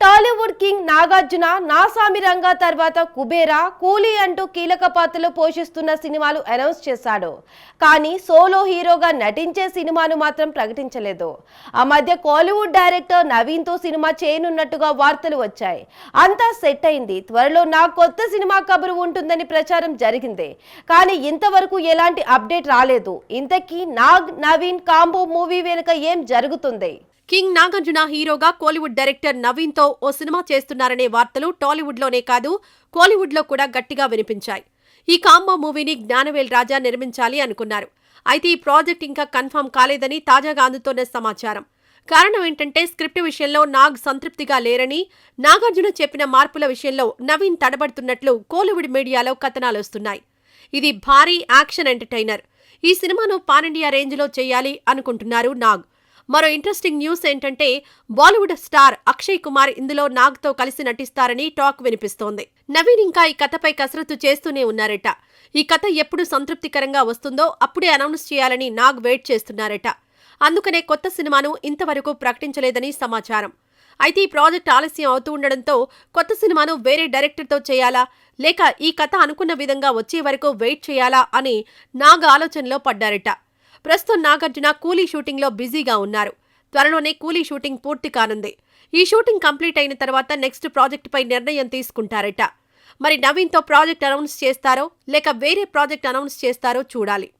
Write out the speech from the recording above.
Tollywood king Nagarjuna Naa Saami Ranga తర్వాత కుబేరా కూలీ అంటూ కీలక పాత్రలు పోషిస్తున్న సినిమాలు అనౌన్స్ చేశాడు. కానీ సోలో హీరోగా నటించే సినిమాను మాత్రం ప్రకటించలేదు. ఆ మధ్య కోలీవుడ్ డైరెక్టర్ నవీన్తో సినిమా చేయనున్నట్టుగా వార్తలు వచ్చాయి. అంతా సెట్ అయింది. త్వరలో నా కొత్త సినిమా కబురు ఉంటుందని ప్రచారం జరిగింది. కానీ ఇంతవరకు ఎలాంటి అప్డేట్ రాలేదు. ఇంతకీ నాగ్ నవీన్ కాంబో మూవీ వెనుక ఏం జరుగుతుంది? కింగ్ నాగార్జున హీరోగా కోలీవుడ్ డైరెక్టర్ నవీన్తో ఓ సినిమా చేస్తున్నారనే వార్తలు టాలీవుడ్లోనే కాదు కోలీవుడ్లో కూడా గట్టిగా వినిపించాయి. ఈ కాంబో మూవీని జ్ఞానవేల్ రాజా నిర్మించాలి అనుకున్నారు. అయితే ఈ ప్రాజెక్ట్ ఇంకా కన్ఫర్మ్ కాలేదని తాజాగా అందుతోన్న సమాచారం. కారణం ఏంటంటే స్క్రిప్ట్ విషయంలో నాగ్ సంతృప్తిగా లేరని నాగార్జున చెప్పిన మార్పుల విషయంలో నవీన్ తడబడుతున్నట్లు కోలీవుడ్ మీడియాలో కథనాలొస్తున్నాయి ఇది భారీ యాక్షన్ ఎంటర్టైనర్. ఈ సినిమాను పాన్ ఇండియా రేంజ్లో చేయాలి అనుకుంటున్నారు నాగ్. మరో ఇంట్రెస్టింగ్ న్యూస్ ఏంటంటే బాలీవుడ్ స్టార్ అక్షయ్ కుమార్ ఇందులో నాగ్తో కలిసి నటిస్తారని టాక్ వినిపిస్తోంది. నవీన్ ఇంకా ఈ కథపై కసరత్తు చేస్తూనే ఉన్నారట. ఈ కథ ఎప్పుడు సంతృప్తికరంగా వస్తుందో అప్పుడే అనౌన్స్ చేయాలని నాగ్ వెయిట్ చేస్తున్నారట. అందుకనే కొత్త సినిమాను ఇంతవరకు ప్రకటించలేదని సమాచారం. అయితే ఈ ప్రాజెక్ట్ ఆలస్యం అవుతూ ఉండడంతో కొత్త సినిమాను వేరే డైరెక్టర్తో చేయాలా? లేక ఈ కథ అనుకున్న విధంగా వచ్చే వరకు వెయిట్ చేయాలా? అని నాగ్ ఆలోచనలో పడ్డారట. ప్రస్తుతం నాగార్జున కూలీ షూటింగ్లో బిజీగా ఉన్నారు. త్వరలోనే కూలీ షూటింగ్ పూర్తి కానుంది. ఈ షూటింగ్ కంప్లీట్ అయిన తర్వాత నెక్స్ట్ ప్రాజెక్టుపై నిర్ణయం తీసుకుంటారట. మరి నవీన్తో ప్రాజెక్ట్ అనౌన్స్ చేస్తారో లేక వేరే ప్రాజెక్ట్ అనౌన్స్ చేస్తారో చూడాలి.